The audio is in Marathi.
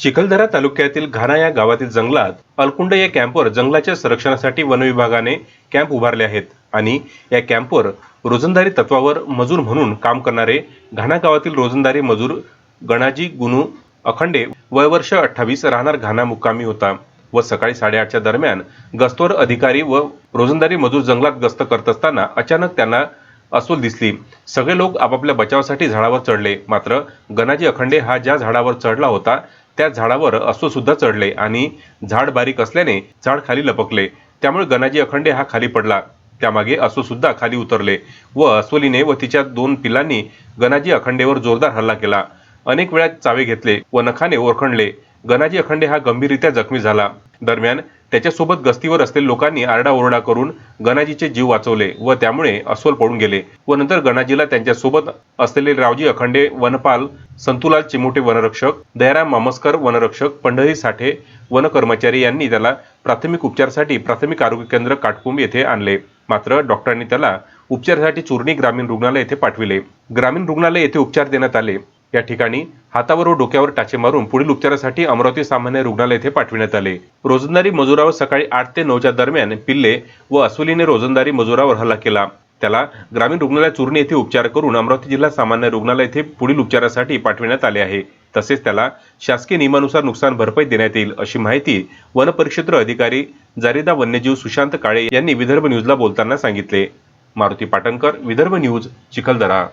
चिखलदरा तालुक्यातील घाना या गावातील जंगलात अलकुंड या कॅम्पवर जंगलाच्या संरक्षणासाठी वनविभागाने कॅम्प उभारले आहेत आणि या कॅम्पवर रोजंदारी तत्वावर मजूर म्हणून काम करणारे घाणा गावातील रोजंदारी मजूर गणाजी गुनू अखंडे वय वर्ष अठ्ठावीस राहणार घाणा मुक्कामी होता व सकाळी साडेआठच्या दरम्यान गस्तोर अधिकारी व रोजंदारी मजूर जंगलात गस्त करत असताना अचानक त्यांना अस्वल दिसली. सगळे लोक आपापल्या बचावासाठी झाडावर चढले. मात्र गणाजी अखंडे हा ज्या झाडावर चढला होता त्या झाडावर अस्वल सुद्धा चढले आणि झाड बारीक असल्याने झाड खाली लपकले. त्यामुळे गणाजी अखंडे हा खाली पडला. त्यामागे अस्वल सुद्धा खाली उतरले व अस्वलीने व तिच्या दोन पिलांनी गणाजी अखंडेवर जोरदार हल्ला केला. अनेक वेळा चावे घेतले व नखाने ओरखंडले गणाजी अखंडे हा गंभीररित्या जखमी झाला. दरम्यान त्याच्यासोबत गस्तीवर असलेल्या लोकांनी आरडाओरडा करून गणाजीचे जीव वाचवले व त्यामुळे अस्वल पळून गेले. व नंतर गणाजीला त्यांच्यासोबत असलेले रावजी अखंडे वनपाल संतुलाल चिमोटे वनरक्षक दयाराम मामस्कर वनरक्षक पंढरी साठे वन कर्मचारी यांनी त्याला प्राथमिक उपचारासाठी प्राथमिक आरोग्य केंद्र काटकुंब येथे आणले. मात्र डॉक्टरांनी त्याला उपचारासाठी चुरणी ग्रामीण रुग्णालय येथे पाठविले. ग्रामीण रुग्णालय येथे उपचार देण्यात आले. या ठिकाणी हातावर व डोक्यावर टाचे मारून पुढील उपचारासाठी अमरावती सामान्य रुग्णालय येथे पाठविण्यात आले. रोजंदारी मजुरावर सकाळी आठ ते नऊच्या दरम्यान पिल्ले व अस्वलीने रोजंदारी मजुरावर हल्ला केला. त्याला ग्रामीण रुग्णालय चुरणी येथे उपचार करून अमरावती जिल्हा सामान्य रुग्णालय येथे पुढील उपचारासाठी पाठविण्यात आले आहे. तसेच त्याला शासकीय नियमानुसार नुकसान भरपाई देण्यात येईल अशी माहिती वनपरिक्षेत्र अधिकारी जारिदा वन्यजीव सुशांत काळे यांनी विदर्भ न्यूजला बोलताना सांगितले. मारुती पाटणकर विदर्भ न्यूज चिखलदरा.